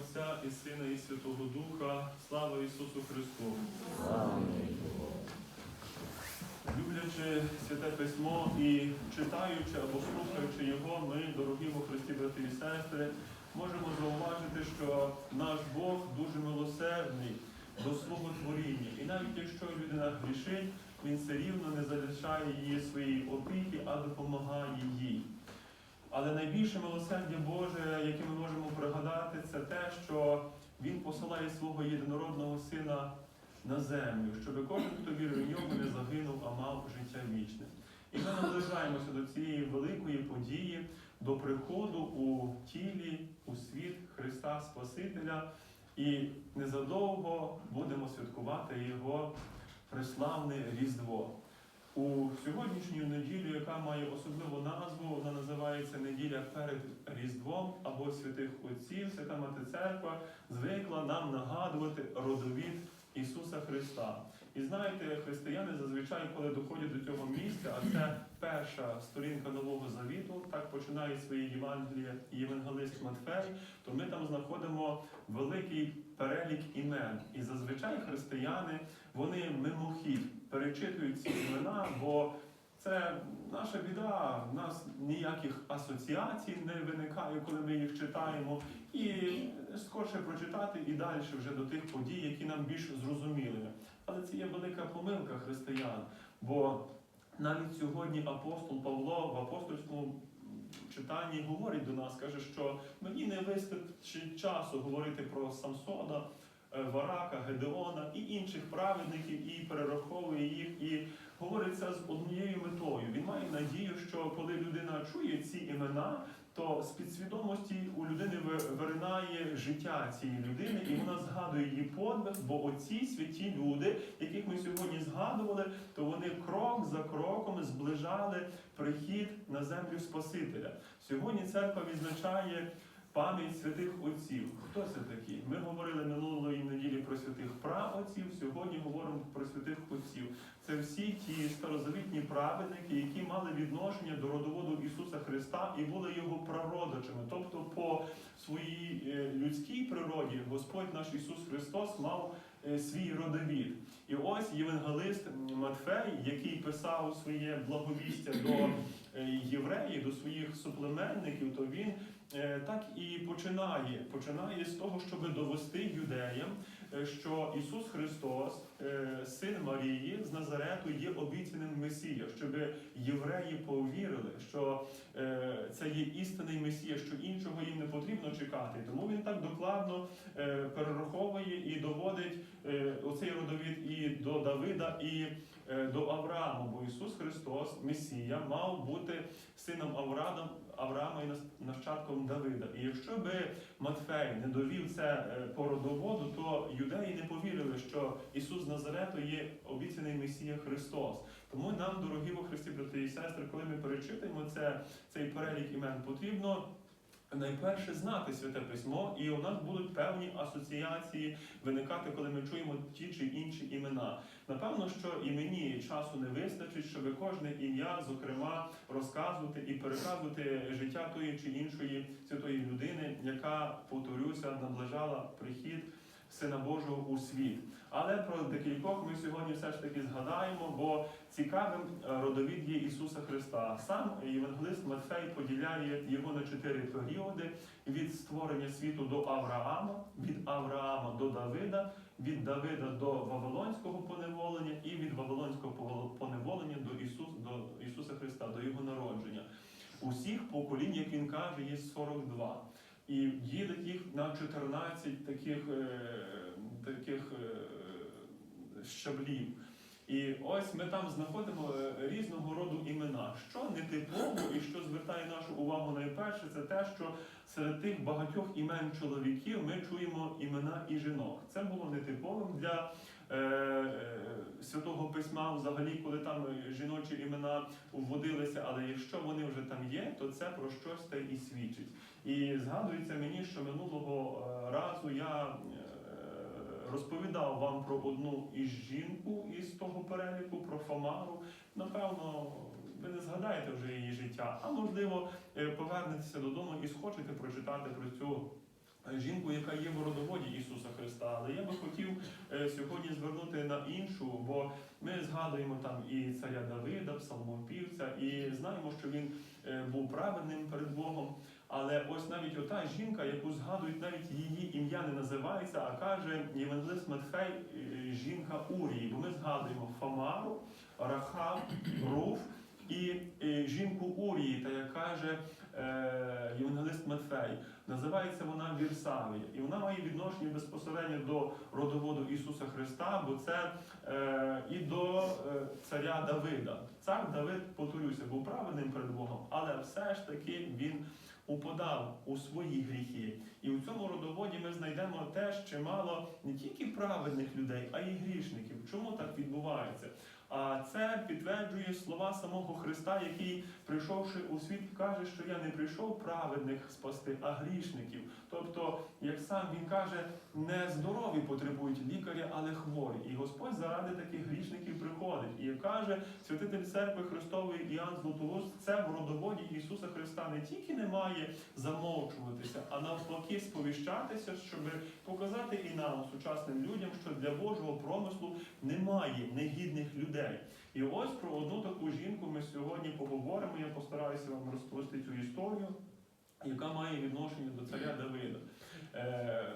Отця і Сина, і Святого Духа. Слава Ісусу Христу! Люблячи святе письмо і читаючи або слухаючи його, ми, дорогі во Христі, брати і сестри, можемо зауважити, що наш Бог дуже милосердний до свого творіння. І навіть якщо людина грішить, він все рівно не залишає її своєї опіки, а допомагає їй. Але найбільше милосердя Боже, яке ми можемо пригадати, це те, що Він посилає свого єдинородного сина на землю, щоб кожен, хто вірив в нього, не загинув, а мав життя вічне. І ми наближаємося до цієї великої події, до приходу у тілі, у світ Христа Спасителя. І незадовго будемо святкувати Його преславне Різдво. У сьогоднішню неділю, яка має особливу назву, вона називається неділя перед Різдвом або святих Отців, Свята Мати Церква звикла нам нагадувати родовід Ісуса Христа. І знаєте, християни зазвичай, коли доходять до цього місця, а це перша сторінка Нового Завіту, так починає своє Євангеліє Євангелист Матфей, то ми там знаходимо великий перелік імен. І зазвичай християни вони мимохідь перечитують ці імена, бо це наша біда. У нас ніяких асоціацій не виникає, коли ми їх читаємо. І скорше прочитати і далі вже до тих подій, які нам більш зрозуміли. Але це є велика помилка християн. Бо навіть сьогодні апостол Павло в апостольському читанні говорить до нас, каже, що мені не вистачить часу говорити про Самсона. е, Варака, Гедеона і інших праведників, і перераховує їх, і говорить це з однією метою. Він має надію, що коли людина чує ці імена, то з підсвідомості у людини виринає життя цієї людини, і вона згадує її подвиг, бо оці святі люди, яких ми сьогодні згадували, то вони крок за кроком зближали прихід на землю Спасителя. Сьогодні церква відзначає пам'ять святих отців. Хто це такі? Ми говорили минулої неділі про святих праотців, сьогодні говоримо про святих отців. Це всі ті старозавітні праведники, які мали відношення до родоводу Ісуса Христа і були його прародичами. Тобто, по своїй е, людській природі Господь наш Ісус Христос мав е, свій родовід. І ось євангелист Матфей, який писав своє благовістя до е, євреїв, до своїх суплеменників, то він так і починає. Починає з того, щоб довести юдеям, е, що Ісус Христос, е, син Марії з Назарету, є обіцяним Месія, щоб євреї повірили, що е, це є істинний Месія, що іншого їм не потрібно чекати. Тому він так докладно е, перераховує і доводить е, оцей родовід і до Давида, і е, до Авраама, бо Ісус Христос, Месія, мав бути сином Авраама, Авраама і нащадком Давида. І якщо би Матфей не довів це е, по родоводу, то юдеї не повірили, що Ісус з Назарету є обіцяний Месія Христос. Тому нам, дорогі во Христі, брати і сестри, коли ми перечитуємо це, цей перелік імен, потрібно. Найперше знати святе письмо, і у нас будуть певні асоціації виникати, коли ми чуємо ті чи інші імена. Напевно, що і мені часу не вистачить, щоб кожне ім'я, зокрема, розказувати і переказувати життя тої чи іншої святої людини, яка, повторюся, наближала прихід Сина Божого у світ. Але про декількох ми сьогодні все ж таки згадаємо, бо цікавим е, родовід є Ісуса Христа. Сам євангелист Матфей поділяє його на чотири періоди: від створення світу до Авраама, від Авраама до Давида, від Давида до Вавилонського поневолення і від Вавилонського поневолення до, Ісус, до Ісуса Христа, до Його народження. Усіх поколінь, як він каже, є 42. І ділить їх на 14 таких, е, таких е, щаблів. І ось ми там знаходимо е, різного роду імена. Що нетипово і що звертає нашу увагу найперше, це те, що серед тих багатьох імен чоловіків ми чуємо імена і жінок. Це було нетиповим для е, е, святого письма, взагалі, коли там жіночі імена вводилися, але якщо вони вже там є, то це про щось те і свідчить. І згадується мені, що минулого е, разу я е, розповідав вам про одну із жінку із того переліку, про Фомару. Напевно, ви не згадаєте вже її життя, а можливо, е, повернетеся додому і схочете прочитати про цю жінку, яка є в родоводі Ісуса Христа. Але я би хотів е, сьогодні звернути на іншу, бо ми згадуємо там і царя Давида, псалмопівця, і знаємо, що він е, був праведним перед Богом. Але ось навіть ота жінка, яку згадують, навіть її ім'я не називається, а каже Євангелист Матфей, е, жінка Урії. Бо ми згадуємо Фамару, Рахав, Руф і жінку Урії, та як каже Євангелист Матфей. Називається вона Вірсавія. І вона має відношення безпосередньо до родоводу Ісуса Христа, бо це е, і до е, царя Давида. Цар Давид, повторюся, був праведним перед Богом, але все ж таки він упадав у свої гріхи. І у цьому родоводі ми знайдемо теж чимало не тільки праведних людей, а й грішників. Чому так відбувається? А це підтверджує слова самого Христа, який, прийшовши у світ, каже, що я не прийшов праведних спасти, а грішників. Тобто, як сам він каже, не здорові потребують лікаря, але хворі. І Господь заради таких грішників приходить. І каже святитель церкви Христової Іоанн Златоуст, це в родоводі Ісуса Христа не тільки не має замовчуватися, а навпаки сповіщатися, щоб показати і нам, сучасним людям, що для Божого промислу немає негідних людей. І ось про одну таку жінку ми сьогодні поговоримо. Я постараюся вам розповісти цю історію, яка має відношення до царя Давида. Е,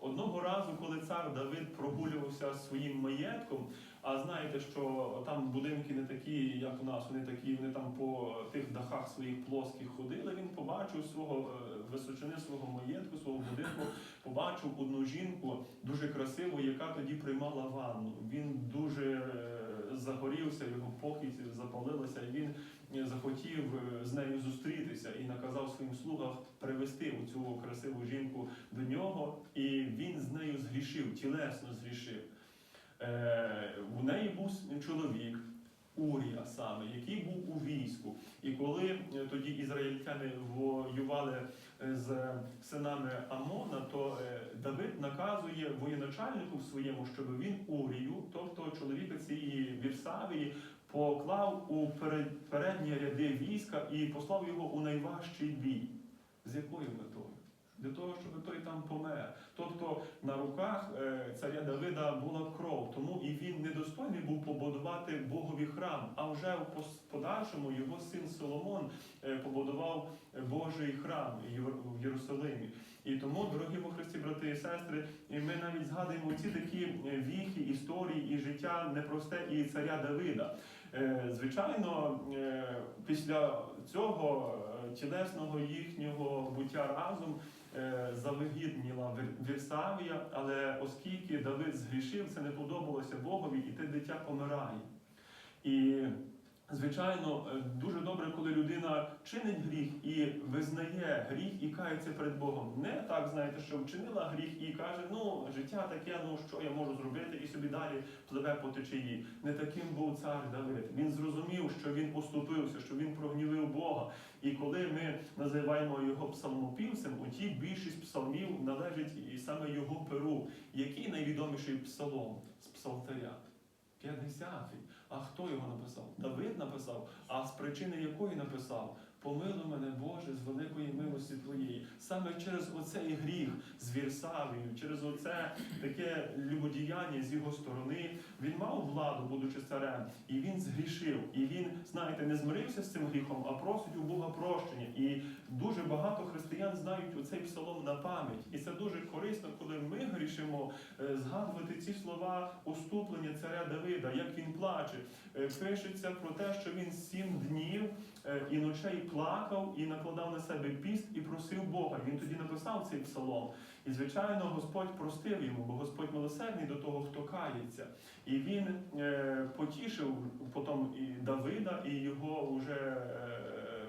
Одного разу, коли цар Давид прогулювався своїм маєтком, а знаєте, що там будинки не такі, як у нас, вони такі, вони там по тих дахах своїх плоских ходили. Він побачив свого е, височини свого маєтку, свого будинку, побачив одну жінку дуже красиву, яка тоді приймала ванну. Він дуже е, загорівся, його похід запалилася, і він е, захотів е, з нею зустрітися і наказав своїм слугам привести цю красиву жінку до нього, і він з нею згрішив, тілесно згрішив. Е, у неї саме, який був у війську. І коли е, тоді ізраїльтяни воювали е, з синами Амона, то е, Давид наказує воєначальнику своєму, щоб він Урію, тобто чоловіка цієї Вірсавії, поклав у передні ряди війська і послав його у найважчий бій. З якою метою? Для того, щоб той там помер. Тобто на руках е, царя Давида була кров, тому і він недостойний був побудувати Богові храм. А вже в подальшому його син Соломон е, побудував Божий храм в Єрусалимі. І тому, дорогі во Христі, брати і сестри, і ми навіть згадуємо ці такі е, віхи, історії і життя непросте і царя Давида. Звичайно, після цього тілесного їхнього буття разом завигідніла Вірсавія, але оскільки Давид згрішив, це не подобалося Богові, і те дитя помирає. І Звичайно, е, дуже добре, коли людина чинить гріх і визнає гріх і кається перед Богом. Не так, знаєте, що вчинила гріх і каже, ну життя таке, ну що я можу зробити, і собі далі пливе по течії. Не таким був цар Давид. Він зрозумів, що він поступився, що він прогнівив Бога. І коли ми називаємо його псалмопівцем, у ті більшість псалмів належить і саме його перу. Який найвідоміший псалом з псалтаря? 50-й. А хто його написав? Давид написав, а з причини якої написав? Помилуй мене, Боже, з великої милості Твоєї. Саме через оцей гріх з Вірсавією, через оце таке любодіяння з його сторони, він мав владу, будучи царем, і він згрішив. І він, знаєте, не змирився з цим гріхом, а просить у Бога прощення. І дуже багато християн знають оцей псалом на пам'ять. І це дуже корисно, коли ми грішимо, е, згадувати ці слова уступлення царя Давида, як він плаче. Е, Пишеться про те, що він сім днів е, і ночей плакав і накладав на себе піст і просив Бога. Він тоді написав цей псалом. І, звичайно, Господь простив йому, бо Господь милосердний до того, хто кається. І він е, потішив потім і Давида, і його вже. е,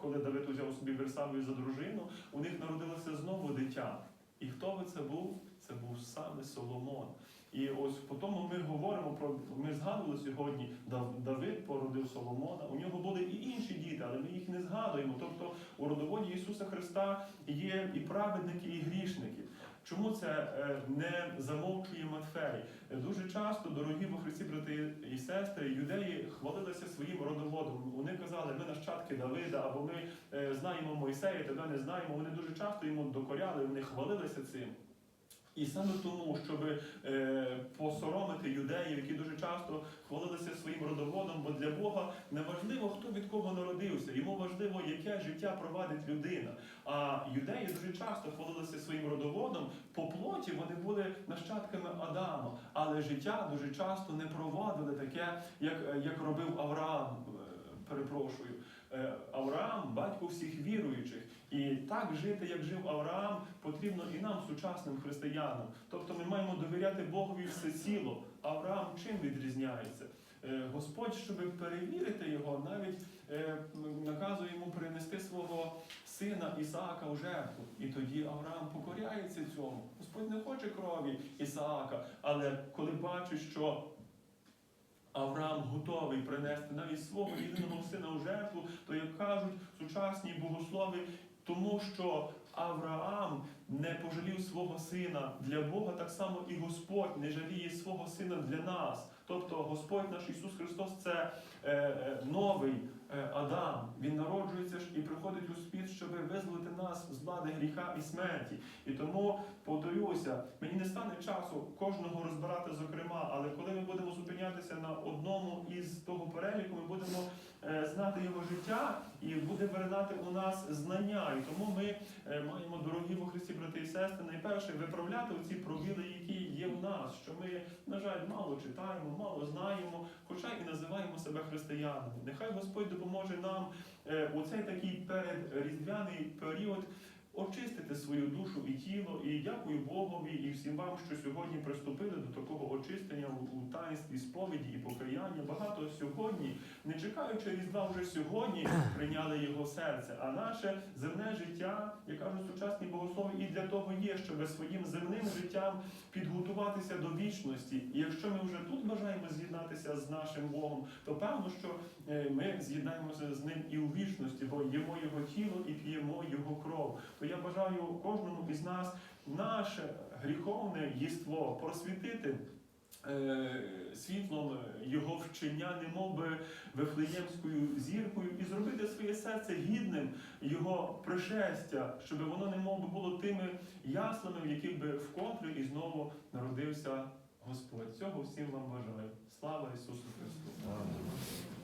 Коли Давид узяв собі Версавію за дружину, у них народилося знову дитя. І хто би це був? Це був саме Соломон. І ось по тому ми говоримо про ми згадували сьогодні, Дав- Давид породив Соломона. У нього були і інші діти, але ми їх не згадуємо. Тобто у родоводі Ісуса Христа є і праведники, і грішники. Чому це е, не замовчує Матфей? Дуже часто, дорогі во Христі, брати і сестри, юдеї хвалилися своїм родоводом. Вони казали, ми нащадки Давида, або ми е, знаємо Мойсея, тебе не знаємо. Вони дуже часто йому докоряли, вони хвалилися цим. І саме тому, щоб е, посоромити юдеїв, які дуже часто хвалилися своїм родоводом, бо для Бога не важливо, хто від кого народився, йому важливо, яке життя провадить людина. А юдеї дуже часто хвалилися своїм родоводом. По плоті вони були нащадками Адама, але життя дуже часто не провадили таке, як, як робив Авраам. Е, Перепрошую, Авраам, батько всіх віруючих, і так жити, як жив Авраам, потрібно і нам, сучасним християнам. Тобто ми маємо довіряти Богові все ціло. Авраам чим відрізняється? Е, Господь, щоб перевірити його, навіть е, наказує йому принести свого сина Ісаака в жертву. І тоді Авраам покоряється цьому. Господь не хоче крові Ісаака, але коли бачить, що Авраам готовий принести навіть свого єдиного сина у жертву, то як кажуть сучасні богослови, тому що Авраам не пожалів свого сина для Бога, так само і Господь не жаліє свого сина для нас. Тобто Господь наш Ісус Христос це е, е, новий е, Адам. Він народжується ж і приходить у світ, щоб визволити нас з влади гріха і смерті. І тому повторюся, мені не стане часу кожного розбирати зокрема, але коли ми будемо зупинятися на одному із того переліку, ми будемо знати його життя і буде виринати у нас знання. І тому ми е, маємо, дорогі во Христі, брати і сестри, найперше виправляти оці пробіли, які є в нас, що ми, на жаль, мало читаємо, мало знаємо, хоча і називаємо себе християнами. Нехай Господь допоможе нам е, у цей такий передріздвяний період. Очистити свою душу і тіло, і дякую Богові і всім вам, що сьогодні приступили до такого очищення у, таїнстві сповіді і покаяння. Багато сьогодні, не чекаючи Різдва, вже сьогодні прийняли його серце. А наше земне життя, як кажуть сучасні богослови, і для того є, щоб своїм земним життям підготуватися до вічності. І якщо ми вже тут бажаємо з'єднатися з нашим Богом, то певно, що ми з'єднаємося з ним і у вічності, бо їмо його тіло і п'ємо його кров. То я бажаю кожному із нас наше гріховне єство просвітити. е, Світлом його вчення, немов би вифлеємською зіркою, і зробити своє серце гідним його пришестя, щоб воно немов би було тими яслами, в яких би вкотре і знову народився Господь. Цього всім вам бажаю. Слава Ісусу Христу!